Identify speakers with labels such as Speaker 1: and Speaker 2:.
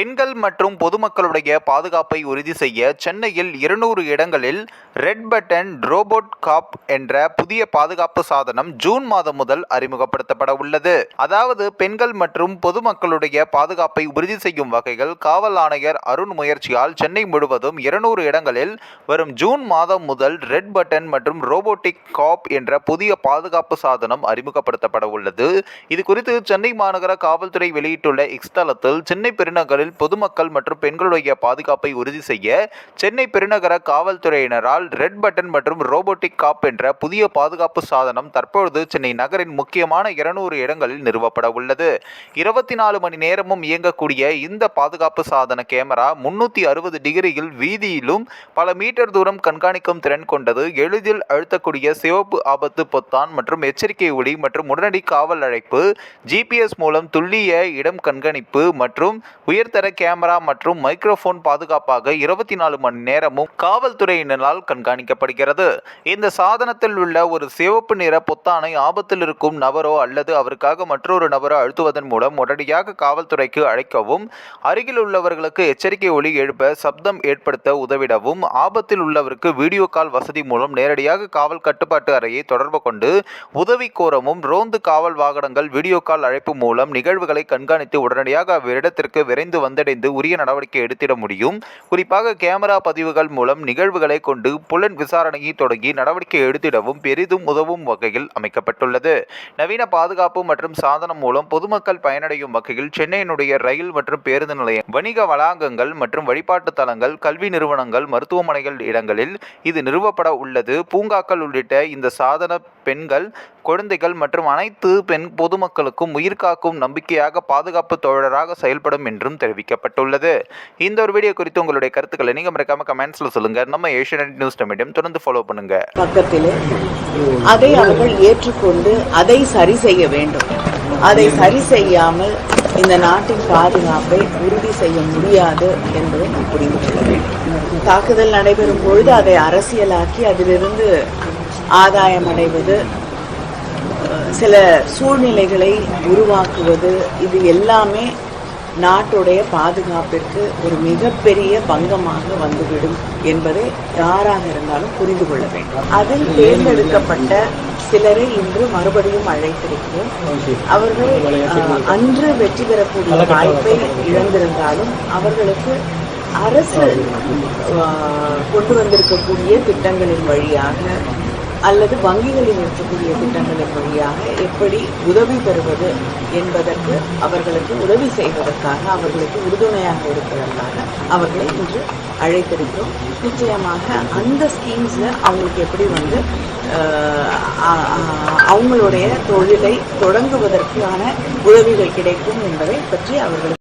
Speaker 1: பெண்கள் மற்றும் பொதுமக்களுடைய பாதுகாப்பை உறுதி செய்ய சென்னையில் இருநூறு இடங்களில் ரெட் பட்டன் ரோபோட் காப் என்ற புதிய பாதுகாப்பு சாதனம் ஜூன் மாதம் முதல் அறிமுகப்படுத்தப்பட உள்ளது. அதாவது பெண்கள் மற்றும் பொதுமக்களுடைய பாதுகாப்பை உறுதி செய்யும் வகையில் காவல் ஆணையர் அருண் முயற்சியால் சென்னை முழுவதும் இருநூறு இடங்களில் வரும் ஜூன் மாதம் முதல் ரெட் பட்டன் மற்றும் ரோபோட்டிக் காப் என்ற புதிய பாதுகாப்பு சாதனம் அறிமுகப்படுத்தப்பட உள்ளது. இது குறித்து சென்னை மாநகர காவல்துறை வெளியிட்டுள்ள இக்ஸ்தலத்தில் சென்னை பெருநகரில் பொதுமக்கள் மற்றும் பெண்களுடைய பாதுகாப்பை உறுதி செய்ய சென்னை பெருநகர காவல்துறையினரால் ரெட் பட்டன் மற்றும் ரோபோட்டிக் காப் என்ற புதிய பாதுகாப்பு சாதனம் தற்பொழுது சென்னை நகரின் முக்கியமான இருநூறு இடங்களில் நிறுவப்பட உள்ளது. இருபத்தி நாலு மணி நேரமும் இயங்கக்கூடிய இந்த பாதுகாப்பு சாதன கேமரா முன்னூற்றி அறுபது டிகிரியில் வீதியிலும் பல மீட்டர் தூரம் கண்காணிக்கும் திறன் கொண்டது. எளிதில் அழுத்தக்கூடிய சிவப்பு ஆபத்து பொத்தான் மற்றும் எச்சரிக்கை ஒளி மற்றும் உடனடி காவல் அழைப்பு ஜிபிஎஸ் மூலம் துல்லிய இடம் கண்காணிப்பு மற்றும் உயர்த்த உயர்தர கேமரா மற்றும் மைக்ரோஃபோன் பாதுகாப்பாக இருபத்தி நாலு மணி நேரமும் காவல்துறையினரால் கண்காணிக்கப்படுகிறது. இந்த சாதனத்தில் உள்ள ஒரு சிவப்பு நிற பொத்தானை ஆபத்தில் இருக்கும் நபரோ அல்லது அவருக்காக மற்றொரு நபரோ அழுத்துவதன் மூலம் உடனடியாக காவல்துறைக்கு அழைக்கவும் அருகில் உள்ளவர்களுக்கு எச்சரிக்கை ஒளி எழுப்ப சப்தம் ஏற்படுத்த உதவிடவும் ஆபத்தில் உள்ளவருக்கு வீடியோ கால் வசதி மூலம் நேரடியாக காவல் கட்டுப்பாட்டு அறையை தொடர்பு கொண்டு உதவி கோரவும் ரோந்து காவல் வாகனங்கள் வீடியோ கால் அழைப்பு மூலம் நிகழ்வுகளை கண்காணித்து உடனடியாக அவ்விடத்திற்கு விரைந்து வந்தடைந்து உரிய நடவடிக்கை எடுத்திட முடியும். குறிப்பாக கேமரா பதிவுகள் மூலம் நிகழ்வுகளை கொண்டு புலன் விசாரணையை தொடங்கி நடவடிக்கை எடுத்திடவும் பெரிதும் உதவும் வகையில் அமைக்கப்பட்டுள்ளது. நவீன பாதுகாப்பு மற்றும் சாதனம் மூலம் பொதுமக்கள் பயனடையும் வகையில் சென்னையினுடைய ரயில் மற்றும் பேருந்து நிலையம் வணிக வளாகங்கள் மற்றும் வழிபாட்டு தலங்கள் கல்வி நிறுவனங்கள் மருத்துவமனைகள் இடங்களில் இது நிறுவப்பட உள்ளது. பூங்காக்கள் உள்ளிட்ட இந்த சாதன பெண்கள் குழந்தைகள் மற்றும் அனைத்து பெண் பொதுமக்களுக்கும் உயிர்காக்கும் நம்பிக்கையாக பாதுகாப்பு தோழராக செயல்படும் என்றும் அறிவிக்கப்பட்டுள்ளது இந்த ஒரு வீடியோ குறித்து உங்களுடைய கருத்துக்களை நீங்கள் மறக்காம கமெண்ட்ஸில் சொல்லுங்கள் நம்ம ஏஷியன் நியூஸ் மீடியம் தொடர்ந்து ஃபாலோ பண்ணுங்க.
Speaker 2: பக்கத்திலே அதை அவர்கள் ஏற்றுக்கொண்டு அதை சரி செய்ய வேண்டும். அதை சரி செய்யாமல் இந்த நாட்டின் பாதுகாப்பை உறுதி செய்ய முடியாது என்பதை நாம் புரிந்து கொள்ள வேண்டும். தாக்குதல் நடைபெறும் பொழுது அதை அரசியலாக்கி அதிலிருந்து ஆதாயம் அடைவது சில சூழ்நிலைகளை உருவாக்குவது இது எல்லாமே நாட்டுடைய பாதுகாப்பிற்கு ஒரு மிகப்பெரிய பங்கமாக வந்துவிடும் என்பதை யாராக இருந்தாலும் புரிந்து கொள்ள வேண்டும். அதில் தேர்ந்தெடுக்கப்பட்ட சிலரை இன்று மறுபடியும் அழைத்திருக்கிறோம். அவர்கள் அன்று வெற்றி பெறக்கூடிய வாய்ப்பை இழந்திருந்தாலும் அவர்களுக்கு அரசு கொண்டு வந்திருக்கக்கூடிய திட்டங்களின் வழியாக அல்லது வங்கிகளில் இருக்கக்கூடிய திட்டங்களின் வழியாக எப்படி உதவி பெறுவது என்பதற்கு அவர்களுக்கு உதவி செய்வதற்காக அவர்களுக்கு உறுதுணையாக இருப்பதற்காக அவர்களை இன்று அழைத்திருக்கிறோம். நிச்சயமாக அந்த ஸ்கீம்ஸில் அவங்களுக்கு எப்படி வந்து அவங்களுடைய தொழிலை தொடங்குவதற்கான உதவிகள் கிடைக்கும் என்பதை பற்றி அவர்களுக்கு